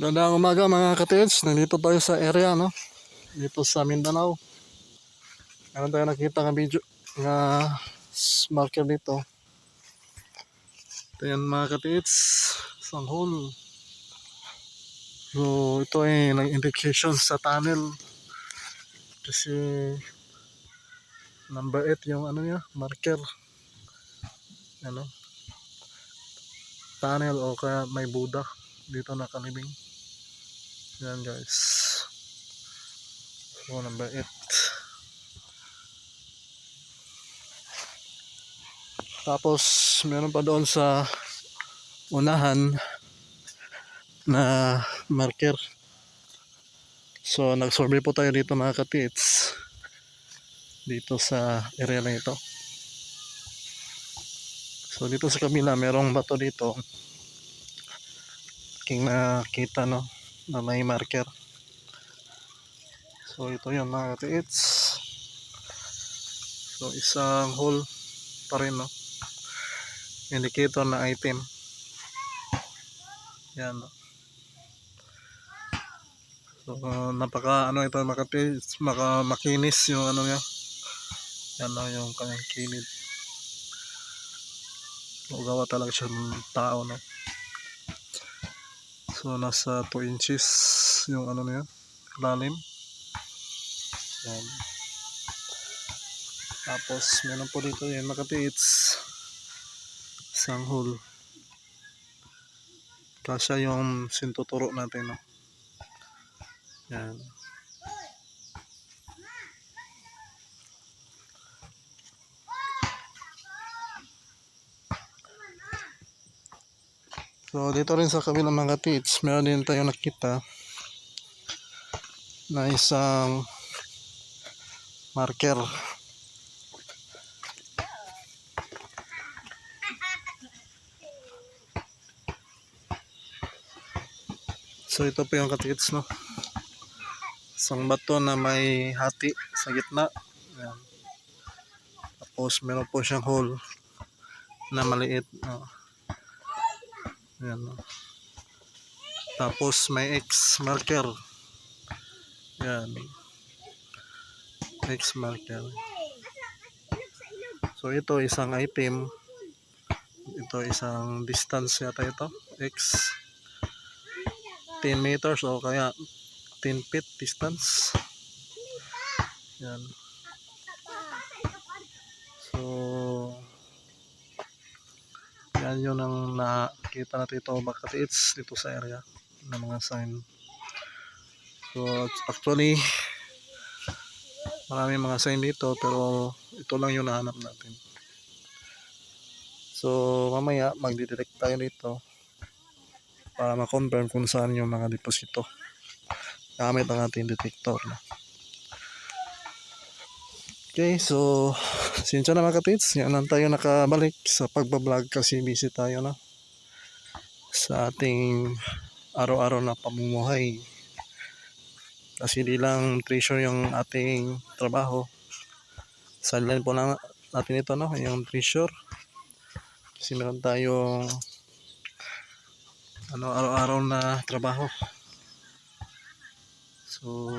Gandang umaga mga katids, nandito tayo sa area no. Dito sa Mindanao. Meron tayo nakita ng video nga s- marker dito. Ito yan mga katids, isang hole. So ito ay nag-indication sa tunnel. Kasi number 8 yung ano niya, marker. Ano? Tunnel o kaya may Buddha dito nakalibing. Yan guys. So number 8. Tapos meron pa doon sa unahan na marker. So nag-survey po tayo dito mga katits. Dito sa area na ito. So dito sa kabila merong bato dito. King nakita no na may marker. So ito yun mga katiits. So isang hole pa rin no. Indicator na item. Yan no. So napaka ano ito mga katiits, makinis yung ano niya. Yan no yung kanyang kilid. Magawa talaga siya ng tao no. So nasa 2 inches yung ano niya, lalim. Yan. Tapos meron po dito yung makatiits isang hole. Kasya yung sintuturo natin no. Yan. So dito rin sa kabilang mga tits, meron din tayong nakita na isang marker. So ito po yung katits no. Isang bato na may hati sa gitna. Ayan. Tapos meron po siyang hole na maliit. Oh. Ayan. Tapos may X marker. Yan. X marker. So ito isang item. Ito isang distance yata ito. X. 10 meters o kaya 10 feet distance. Yan. So yan yun ang nakita natin ito Makatiits dito sa area ng mga sign. So actually marami mga sign dito pero ito lang yung nahanap natin. So mamaya magdidetect tayo dito para ma-confirm kung saan yung mga deposito gamit ang ating detector. No? Okay, so sinsya na mga katits, yan lang tayo nakabalik sa pagbablog kasi busy tayo na sa ating araw-araw na pamumuhay. Kasi di lang treasure yung ating trabaho. Sideline po lang natin ito, no? Yung treasure. Kasi meron tayong ano, araw-araw na trabaho. So,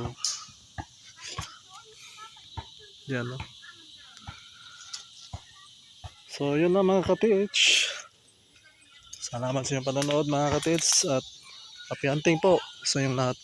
yan, no? So, yun na mga katits. Salamat sa inyong panonood mga katits at happy hunting po sa inyong lahat.